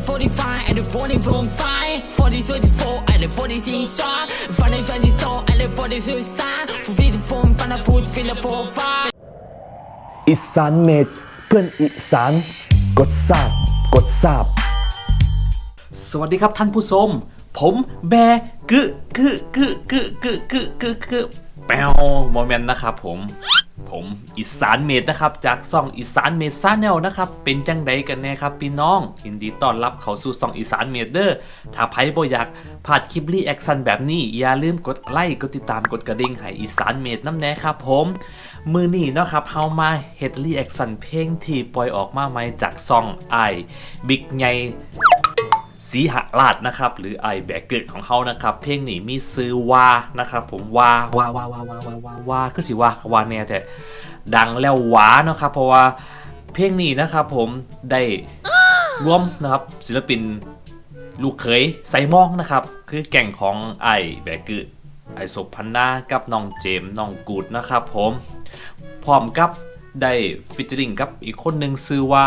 40, 45, and the 40 from 5. 40, 24, and the 40 sing shot. Funny, funny, so, and the 40 suicide. For 54, find a food, feel a 4, 5. อีสานเมดเพื่อนอีสานกดทราบกดทราบ สวัสดีครับท่านผู้ชมผมแบร์กึกึกึกึกึกึกึกึแปวโมเมนต์นะครับผม ผมอีสานเมดนะครับจากซ่องอีสานเมดซาแนลนะครับเป็นจังใดกันแน่ครับพี่น้องยินดีต้อนรับเข้าสู่ซ่องอีสานเมดเดอร์ถ้าไพ่บ่อยากพลาดคลิปรีแอคชั่นแบบนี้ อย่าลืมกดไลค์กดติดตามกดกระดิ่งให้อีสานเมดน้ำแน่ครับผมมือนี้เนาะครับเฮามาเฮ็ดรีแอคชั่นเพลงที่ปล่อยออกมาใหม่จากซ่องไอบิ๊กใหญ่ สีหราชนะครับ หรือไอแบกเกิดของเขานะครับ เพลงนี้มีซื้อว่านะครับผมว่าว่าว่าว่าว่าว่าว่าว่าคือสิว่าว่าแน่แต่ดังแล้วหวานะครับ เพราะว่าเพลงนี้นะครับผมได้ร่วมนะครับศิลปินลูกเขยไซมองนะครับ คือแก่งของไอแบกเกิดไอศพพันนากับน้องเจมส์น้องกูดนะครับผมพร้อมกับได้ฟิชเจอริงกับอีกคนหนึ่งซื้อว่า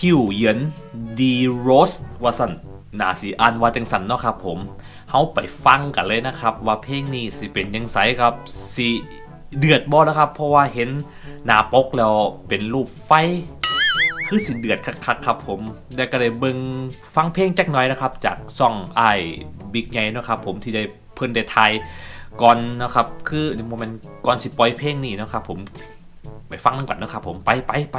คิวเยินดีโรสวาสันนาสีอันว่าจังสันเนาะครับผมเฮาไปฟังกันเลยนะครับ ว่าเพลงนี้สิเป็นยังไงครับสิเดือดบอแล้วครับ เพราะว่าเห็นหน้าปกแล้วเป็นรูปไฟ คือสิเดือดคักๆครับผมได้ก็เลยเบิ่งฟังเพลงจักหน่อยนะครับ จากซ่องไอบิ๊กไงเนาะครับผมที่ได้เพิ่นได้ไทยก่อนนะครับ คือในโมเมนต์ก่อนสิปล่อยเพลงนี้นะครับผมไปฟังกันก่อนนะครับผมไปไปไป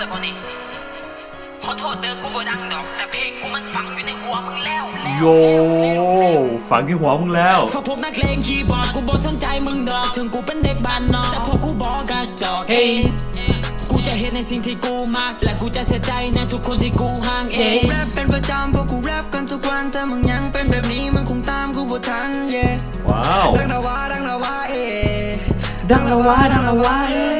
ดังแล้วบ่นี่ขอโทษเด้อกูบ่ดังดอก แต่เพลงกูมันฝังอยู่ในหัวมึงแล้วโย ฝังที่หัวมึงแล้วฝาพวกนักเลงคีย์บอร์ดกูบ่สนใจมึงดอก ถึงกูเป็นเด็กบ้านนอกแต่พวกกูบอกกระจอกเองกูจะเห็นในสิ่งที่กูมักและกูจะเสียใจในทุกคนที่กูห่างเองแรปเป็นประจำเพราะกูแรปกันทุกวันแต่มึงยังเป็นแบบนี้มึงคงตามกูบ่ทัน yeah ว้าว ดังนะวะดังนะวะเอดังละวะดังละวะเอ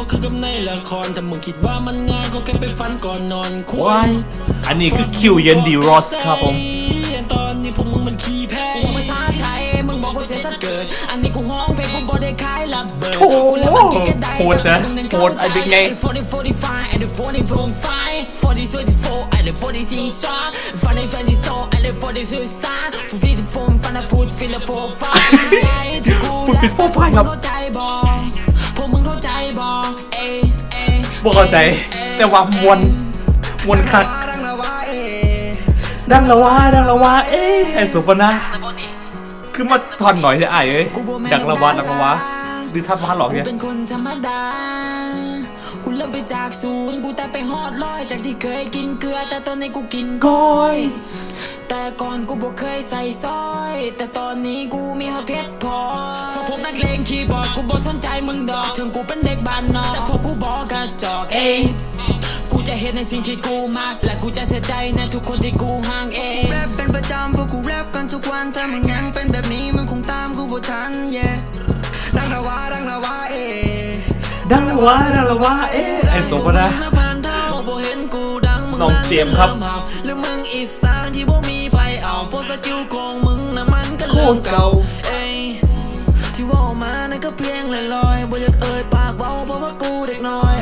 มันบ่คือกับในละครแต่มึงคิดว่ามันง่ายก็แค่ไปฝันก่อนนอนควว้ายอันนี้คือคิวเย็นดีโรสครับผมตอนนี้พวกมึงมันขี้แพ้กูภาษาไทยมึงบอกกูเสียสัตว์เกิด อันนี้กูห้องเพลงกูบ่ได้ขายลับเบิดโอ้โหกูเล่นมันกินกระไดโหดนะโหดไอ้บิ๊กไง40 45 and the 40 from 5 40 24 and the 40 sing shot Funny funny so and the 40 suicide ฟูฟีดโฟมฟันฟูดฟิลโฟฟา Food Fit for Five ครับ บอกเข้าใจ แต่ว่ามวนมวนคัก ดังละวะเอดังละวะดังละวะเอ้ไอ้สุปนะแล้วบ่นี่คือมาทอนหน่อยเถอะไอ้เอ้ยดังละวะดังละวะหรือทับมาหลอกเนี่ย เริ่มไปจากศูนย์กูแต่ไปฮอดร้อยจากที่เคยกินเกลือ แต่ตอนนี้กูกินก้อยแต่ก่อนกูบ่เคยใส่ซอย แต่ตอนนี้กูมีฮอตเพชรพอฝากพวกนักเลงคีย์บอร์ดกูบ่สนใจมึงดอก ถึงกูเป็นเด็กบ้านนอก แต่พวกกูบอกกระจอกเองกูจะเห็นในสิ่งที่กูมักและกูจะเสียใจในทุกคนที่กูห่างเองแรปเป็นประจำเพราะกูแรปกันทุกวันแต่มึงยังเป็นแบบนี้มึงคงตามกูบ่ทัน yeah วะนั่าละวะเอ๊ะไอ้สมนะน้องเจมครับโคตรเก่า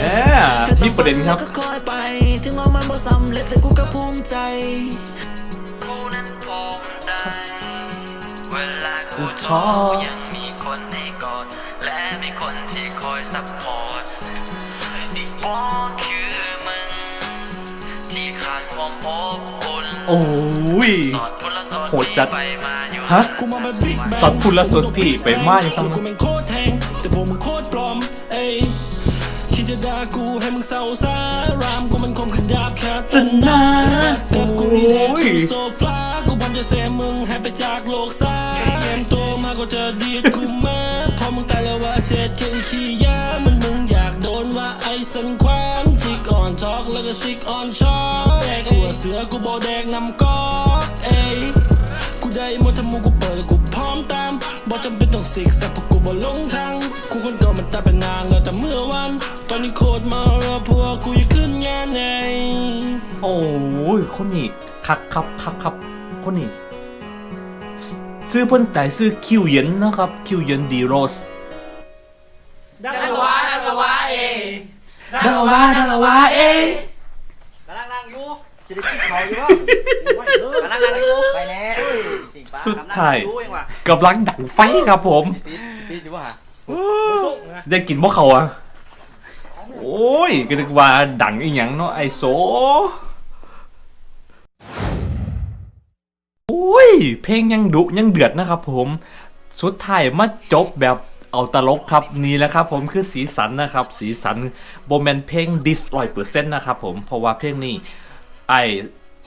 แหมมีประเด็นครับถึงว่ามันบ่สำเร็จแต่กูก็ภูมิใจกูนั้นภูมิใจเวลากูท้อ โอ้ยสอดพุละสอดโหดจัดไปมาอยู่ฮะกูมาแบบบิ๊กแบงสอดพุละสอดพี่ไปมาอย่างซ้ำกูเป็นโคตรแทงแต่พวกมึงกูให้มึงเศร้าซารามกูมันคมขดาบแค่ตนากับกูอีเดชูโซฟากูพร้อมจะเซมึงให้ไปจากโลกซาเตรียมตัวมาก็จะดีดกูมาพอมึงตายแล้วว่าเช็ดแค่อีขี้ยามันมึงอยากโดนว่าไอ้สันควานจิกอ่อนช็อกแล้วก็ซิกอ่อนช็อกแดกหัว เสือกูบอแดกน้ำก๊อกเอ้ยกูได้หมดทั้งหมูกูเปิดแล้วกูพร้อมตามบ่จำเป็นต้องสิกแซกเพราะกูบ่ลงทางกูคนเก่ามันตายไปนานแล้วแต่เมื่อวัน ตอนนี้โคตรมาแล้วพวกกูยังขึ้นงานไงโอ้ยคนนี้คักครับคักครับคนนี้ซซื้อเพิ่นแต่ซื้อคิวเย็นนะครับคิวเย็นดีโรสดังละวะดังละวะเอดังละวะดังละวะเอกำลังนั่งอยู่ จะได้กินเขาอยู่กำลังนั่งอยู่ไปแน่จริงปะสุดท้ายกำลังนั่งอยู่เองว่ะกำลังดังไฟครับผมปีดปีดอยู่ป่ะได้กินพวกเขาอะโอ้ยก็นึกว่าดังอีหยังเนาะไอโซโอ้ย เพลงยังดุยังเดือดนะครับผมสุดท้ายมาจบแบบเอาตลกครับนี่แหละครับผมคือสีสันนะครับ สีสันโบแมนเพลงดิสร้อยเปอร์เซ็นต์นะครับผมเพราะว่าเพลงนี้ ไอ้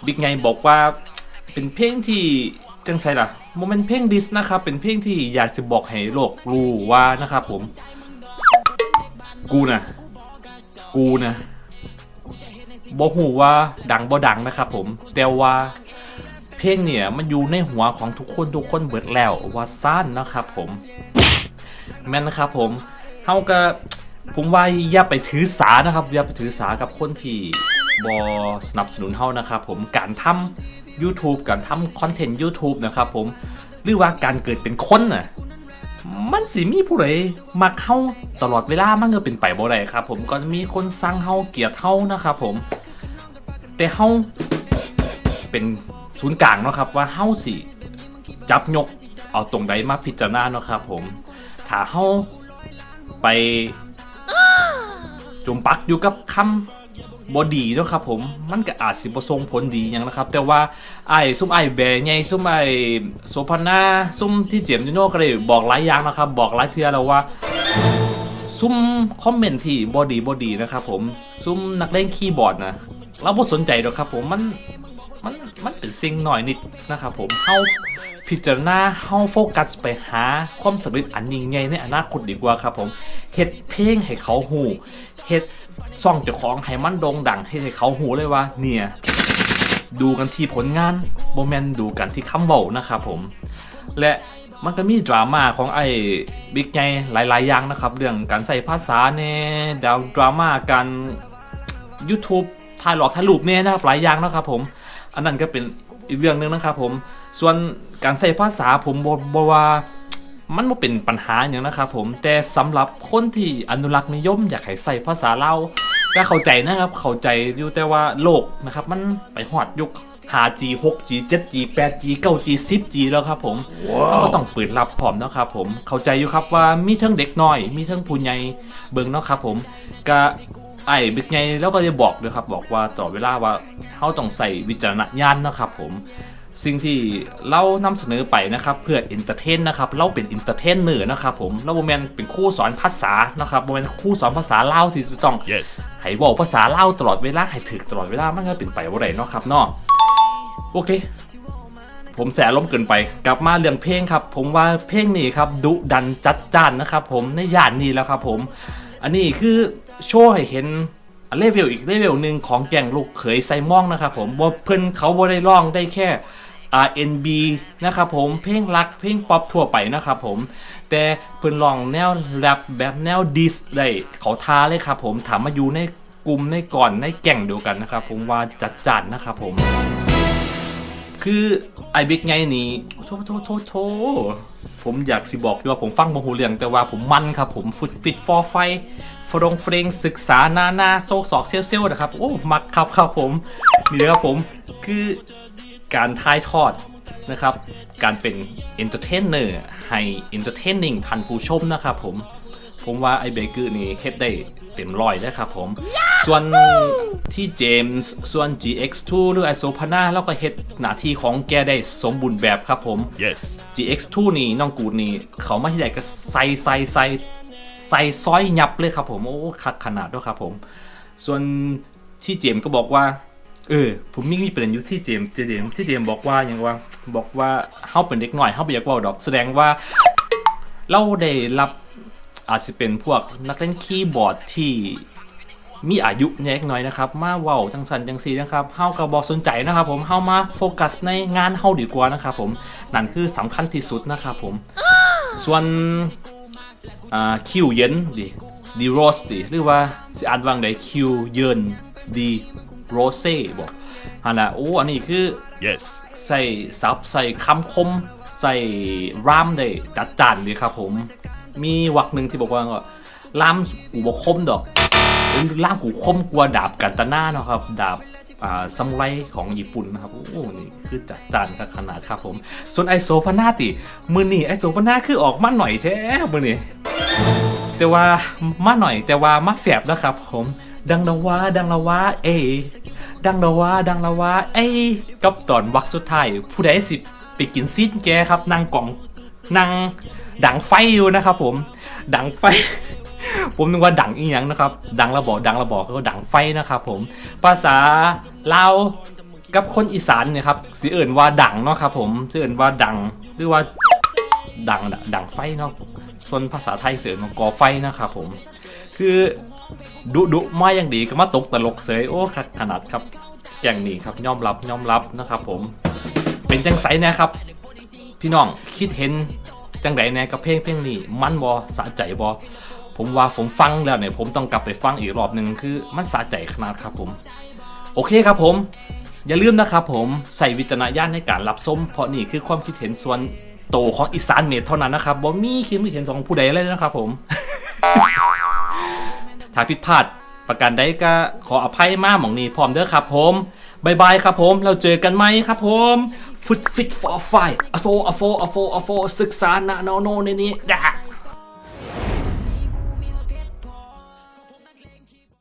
บิ๊กไงบอกว่า เป็นเพลงที่จังไสล่ะโมเมนต์เพลงดิสนะครับ เป็นเพลงที่อยากจะบอกให้โลกรู้ว่านะครับผม กูนะกูนะบอกหูว่าดังบ่ดังนะครับผม แต่ว่าเพลงเนี่ยมันอยู่ในหัวของทุกคนทุกคนเบิดแล้วว่าซ่านนะครับผม แม่นนะครับผมเฮาก็ผมว่าอย่าไปถือสานะครับอย่าไปถือสากับคนที่ บอสนับสนุนเฮานะครับผมการทำ YouTube การทำคอนเทนต์ YouTube นะครับผมหรือว่าการเกิดเป็นคนน่ะมันสิมีผู้ใดมักเฮาตลอดเวลามันก็เป็นไปบ่ได้ครับ ผมก็มีคนสั่งเฮาเกียดเฮานะครับผม แต่เฮาเป็นศูนย์กลางเนาะครับว่าเฮาสิจับยกเอาตรงใดมาพิจารณาเนาะครับผมถ้าเฮาไปจุมปักอยู่กับคำ บอดีเนาะครับผมมันก็อาจสิบ่ส่งผลดีหยังนะครับ แต่ว่าไอ้ซุ่มไอ้แบร์ใหญ่ซุ่มไอ้โซพนาซุ่มที่เจมส์จูโน่ก็ได้บอกหลายอย่างนะครับ บอกหลายเทื่อแล้วว่า ซุ่มคอมเมนต์ที่บอดีบอดีนะครับผมซุ่มนักเล่นคีย์บอร์ดนะเราบ่สนใจหรอกครับผมมันมันมันเป็นสิ่งหน่อยนิดนะครับผมเฮาพิจารณาเฮาโฟกัสไปหาความสำเร็จอันยิ่งใหญ่ในอนาคตดีกว่าครับผมเฮ็ดเพลงให้เขาหูเฮ็ด ซ่องเจ้าของให้มันโด่งดังให้ใเขาหูเลยว่าเนี่ยดูกันที่ผลงานโมเมนดูกันที่คำเว้านะครับผม และมันก็มีดราม่าของไอ้บิ๊กไงหลาย ๆ อย่างนะครับ เรื่องการใส่ภาษาเนี่ยดาวดราม่าการ YouTube ถ่ายหลอกถ่ายรูปเนี่ยนะครับหลายอย่างนะครับผม อันนั้นก็เป็นอีกเรื่องหนึงนะครับผม ส่วนการใส่ภาษาผมบอกว่า มันไม่เป็นปัญหาอย่างนะครับผมแต่สำหรับคนที่อนุรักษ์นิยมอยากให้ใส่ภาษาเล่าวก็เข้าใจนะครับ เข้าใจอยู่แต่ว่าโลกนะครับ มันไปหอดยุค 5G 6G 7G 8G 9G 10G แล้วครับผมเราก็ต้องเปิดรับพร้อมเนาะครับผม เข้าใจอยู่ครับว่ามีทั้งเด็กน้อย มีทั้งผู้ใหญ่เบิ่งเนาะครับผมก็ไอ้บิ๊กไงแล้วก็จะบอกเลยครับ บอกว่าตลอดเวลาว่าเขาต้องใส่วิจารณญาณเนาะครับผม สิ่งที่เรานำเสนอไปนะครับเพื่อเอนเตอร์เทนนะครับเราเป็นเอนเตอร์เทนเนอร์นะครับผมเราโมเมนเป็นครู่สอนภาษานะครับโมเมนครู่สอนภาษาเล่าวที่จะต้อง yes ให้บอกภาษาเล่าวตลอดเวลาให้ถึกตลอดเวลามันก็เป็นไปว่าไรเนาะครับเนาะโอเค ผมแสล้มณ์เกินไป กลับมาเรื่องเพลงครับ ผมว่าเพลงนี้ครับดุดันจัดจ้านนะครับผมในย่านนี้แล้วครับผมอันนี้คือโชว์ให้เห็นเลเวลอีกเลเวลหนึ่งของแก่งลูกเขยไซมองนะครับผมว่าเพิ่นเขาบ่ได้ร้องได้แค่ R&B นะครับผมเพลงรักเพลงป๊อปทั่วไปนะครับผม แต่เพิ่นร้องแนวแรปแบบแนวดิสได้เขาท้าเลยครับผมถามมาอยู่ในกลุ่มในก่อนในแก่งเดียวกันนะครับผมว่าจัดจ้านนะครับผม คือไอบิ๊กไงนี่โทโทโทโทผมอยากสิบอกว่าผมฟังโมโหเรื่องแต่ว่าผมมันครับผมฟุตฟิตฟอร์ไฟฟรงเฟรงศึกษาหน้าหน้าโซกสอกเซลเซลนะครับ โอ้ มักครับครับผม นี่เลยครับผม คือ การทายทอดนะครับ การเป็นเอนเตอร์เทนเนอร์ให้เอนเตอร์เทนนิ่งทันผู้ชมนะครับผม ผมว่าไอ้เบเกอร์นี่เฮ็ดได้เต็มร้อยนะครับผม ส่วนที่เจมส์ส่วน GX2 หรือไอโซพานาแล้วก็เฮ็ดหน้าที่ของแกได้สมบูรณ์แบบครับผม yes GX2 นี่น้องกูดนี่เขามาที่ไหนก็ใส่ใส่ใส่ใส่ซอยยับเลยครับผม โอ้คักขนาดด้วยครับผม ส่วนที่เจมส์ก็บอกว่า เออผมมีมีประเด็นอยู่ที่เจมส์เจมส์ที่เจมส์บอกว่าอย่างว่าบอกว่าเฮาเป็นเด็กหน่อยเฮาบ่อยากเว้าดอก แสดงว่า เราได้รับอาจจะเป็นพวกนักเล่นคีย์บอร์ดที่มีอายุเล็กน้อยนะครับ มาเว้าจังสันจังซีนะครับเฮาก็บ่สนใจนะครับ ผมเฮามาโฟกัสในงานเฮาดีกว่านะครับผมนั่นคือสำคัญที่สุดนะครับผม ส่วนอ่าคิวเย็นดิดีโรสดิหรือว่าสิอ่านว่างไงคิวเย็นดี โรเซ่บอกฮะนะโอ้อันนี้คือ yes ใส่ซับใส่คำคม ใส่ร่ามได้จัดจานเลยครับผม มีวักหนึ่งที่บอกว่าร่ามกูบอกคมดอกเอ้ยร่ามกูคมกว่าดาบกันตาน่าเนาะครับ ดาบอ่าซัมไรของญี่ปุ่นนะครับ โอ้โหนี่คือจัดจานครับขนาดครับผม ส่วนไอโซพานาติ มือนี่ไอโซพานาคือออกมาหน่อยแท้มือนี่แต่ว่ามาหน่อยแต่ว่ามาแสบนะครับผม ดังละว่าดังละว่าเอยดังละว่าดังละว่าเอยกับตอนวักสุดท้ายผู้ใดสิไปกินซีนแกครับนางกล่องนางดังไฟอยู่นะครับผม ดังไฟ ผมนึกว่าดังอีหยังนะครับ ดังระบอกดังระบอกเขาก็ดังไฟนะครับผม ภาษาลาวกับคนอีสานเนี่ยครับสิเอิ่นว่าดังเนาะครับผมสิเอิ่นว่าดังหรือว่าดังน่ะดังไฟเนาะส่วนภาษาไทยเสือมันกอไฟนะครับผม คือ ดุดุมาอย่างดีก็มาตกตลกเสยโอ้คักขนาดครับอย่างนี้ครับยอมรับยอมรับนะครับ ผมเป็นจังไสแนะครับ พี่น้องคิดเห็นจังไดแน่กับเพลงเพลงนี้มันบอสะใจบอผมว่าผมฟังแล้วเนี่ยผมต้องกลับไปฟังอีกรอบหนึ่งคือมันสะใจขนาดครับผม โอเคครับผม อย่าลืมนะครับผมใส่วิจารณญาณในการรับชมเพราะนี่คือความคิดเห็นส่วนโตของอีสานเมดเท่านั้นนะครับบ่มีคิดไม่เห็นของผู้ใดเลยนะครับผม ถ้าผิดพลาดประการใดก็ขออภัยมาหมองนี้พร้อมเด้อครับผมบายบายครับผมเราเจอกันไหมครับผมฟุตฟิตฟอร์ไฟอโฟอโฟอโฟอโฟศึกษานะโนโนในนี้ดะ